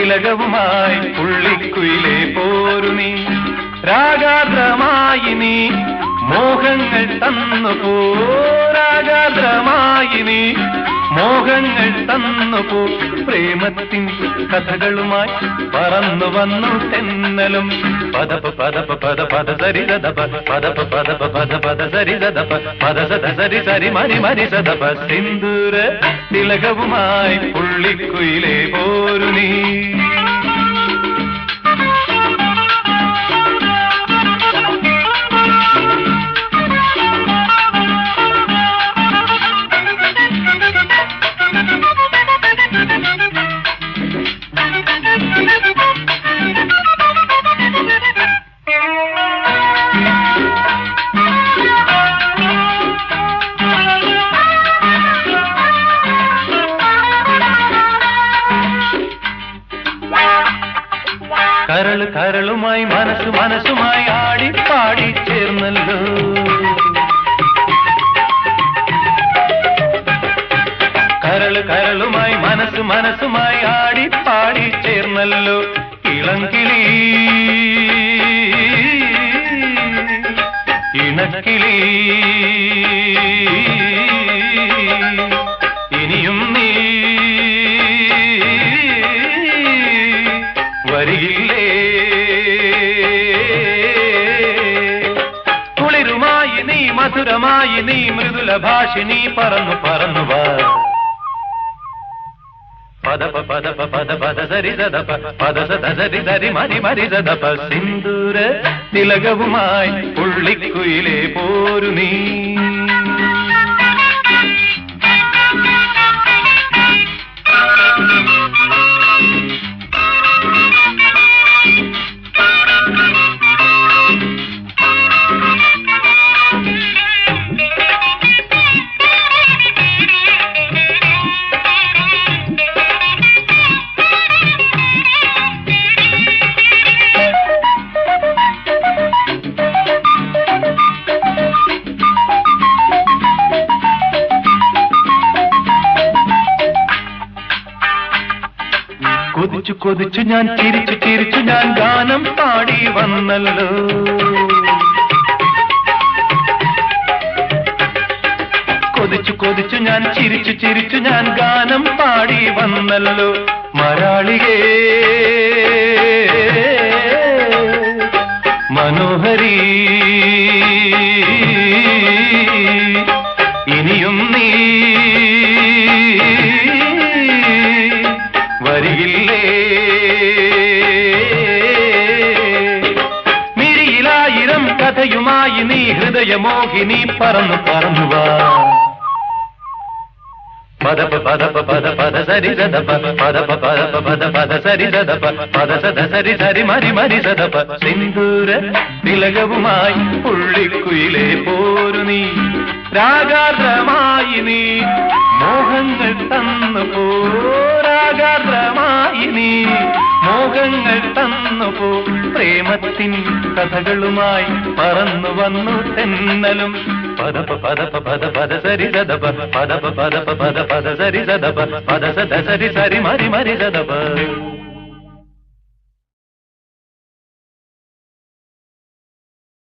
തിലകവുമായി പുള്ളിക്കുയിലെ പോരു നീ. രാഗാദ്രമായി നീ മോഹങ്ങൾ തന്നു പോ രാഗാദ്രമായി നീ മോഹങ്ങൾ തന്നു പോ പ്രേമത്തിൻ കഥകളുമായി പറന്നു വന്നു തെന്നലും. പദപ പദപ പദ പദ സരി ദപ പദപ പദപ പദ പദ സരി ദപ പദ സദ സരി സരി മരി മരി സദപ സിന്ദൂര തിലകവുമായി പുള്ളിക്കുയിലെ പോരു നീ കരൾ കരളുമായി മനസ്സ് മനസ്സുമായി ആടി പാടി ചേർന്നല്ലോ. കരളുമായി മനസ്സ് മനസ്സുമായി ആടി പാടി ചേർന്നല്ലോ ഇളങ്കിളി. ഇണക്കിളി. ഇനിയും നീ വരികില്ലേ? കുളിരുമായി നീ മധുരമായി നീ മൃദുല ഭാഷിണി പറന്നു പറന്നു വാ. പദപ പദപ പദ പദ സരി സദപ പദ സദ സരി സരി മരി മരി സദപ സിന്ദൂര തിലകവുമായി പുള്ളിക്കുയിലെ പോരു നീ കൊതിച്ചു കൊതിച്ചു ഞാൻ ചിരിച്ചു ചിരിച്ചു ഞാൻ ഗാനം പാടി വന്നല്ലോ. കൊതിച്ചു കൊതിച്ചു ഞാൻ ചിരിച്ചു ചിരിച്ചു ഞാൻ ഗാനം പാടി വന്നല്ലോ. മരാളികേ കഥയുമായി നീ ഹൃദയമോഹിനി പറന്നു പറന്നു വാ. പദപ പദപ പദ പദ സരി സദപ പദപ പദപ പദ പദ സരി സദപ പദ സദ സരി സരി മരി മരി സദപ സിന്ദൂര തിലകവുമായി പുള്ളിക്കുയിലെ പോരു നീ. രാഗാർദ്രമായി നീ മോഹങ്ങൾ തന്നു പോരാഗാർദ്രമായി നീ. മോഹങ്ങൾ തന്നു പോ പ്രേമത്തിൻ കഥകളുമായി പറന്നു വന്നു തെന്നലും. പദപ പദപ പദ പദ സരി സദപ. പദപ പദപ പദ പദ സരി സദപ. പദ സദ സരി സരി മരി മരി സദപ.